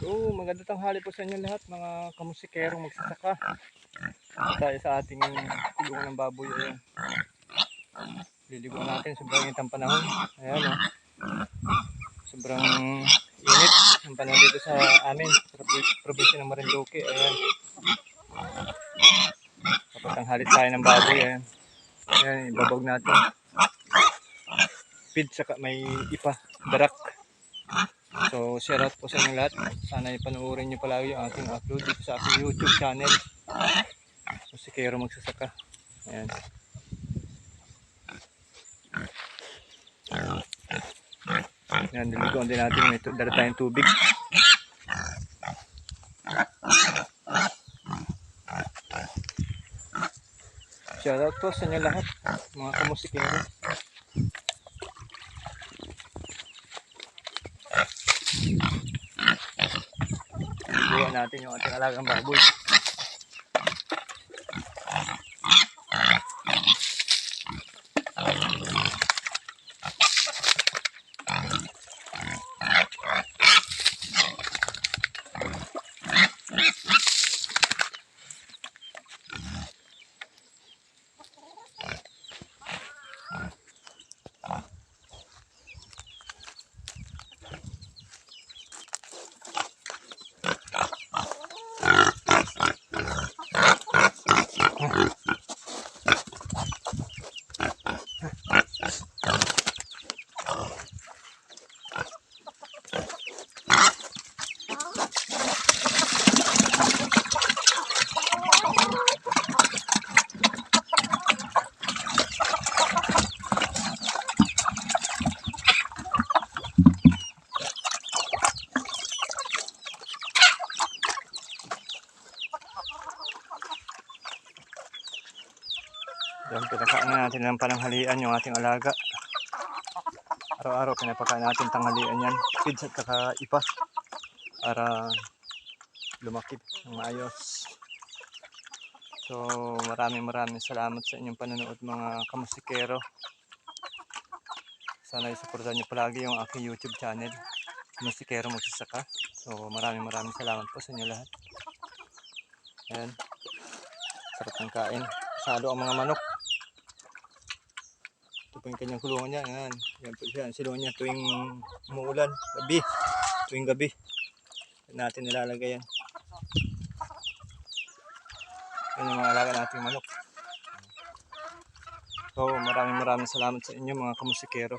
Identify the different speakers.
Speaker 1: So, maganda tanghali po sa inyo lahat, mga kamusikerong magsasaka. Tayo sa ating tulungan ng baboy. Ayan. Liligo natin, sobrang init ang panahon. Ayan o. Sobrang init ang panahon dito sa amin, sa probi- probinsya ng Marinduque. Ayan. Kapag tanghalit tayo ng baboy, ayan. Ayan, ibabog natin. Feed saka may ipa, darak. Share out po sa inyo lahat. Sana ipanoorin nyo palagi yung ating upload dito sa aking YouTube channel. So, si Kero magsasaka. Ayan. Ayan, niligoan din natin. May dala tayong tubig. Shout out po sa inyo lahat, mga kamusikero. Natin yung ating alagang baboy. Thank you. Yan, pinakain na natin ng pananghalian yung ating alaga. Araw-araw pinapakain natin tanghalian yan. Feeds at saka ipa. Para lumaki ng maayos. So maraming maraming salamat sa inyong panonood mga kamusikero. Sana isuportahan niyo palagi yung aking YouTube channel. Kamusikero magsasaka. So maraming maraming salamat po sa inyo lahat. Ayan. Sarap ng kain. Salo ang mga manok. Ito po yung kanyang kulungan niya. Yan. Yan po siya. Silungan niya tuwing umuulan. Gabi. Tuwing gabi. Natin nilalagay yan. Yan yung mga alaga nating manok. So maraming maraming salamat sa inyo mga kamusikero.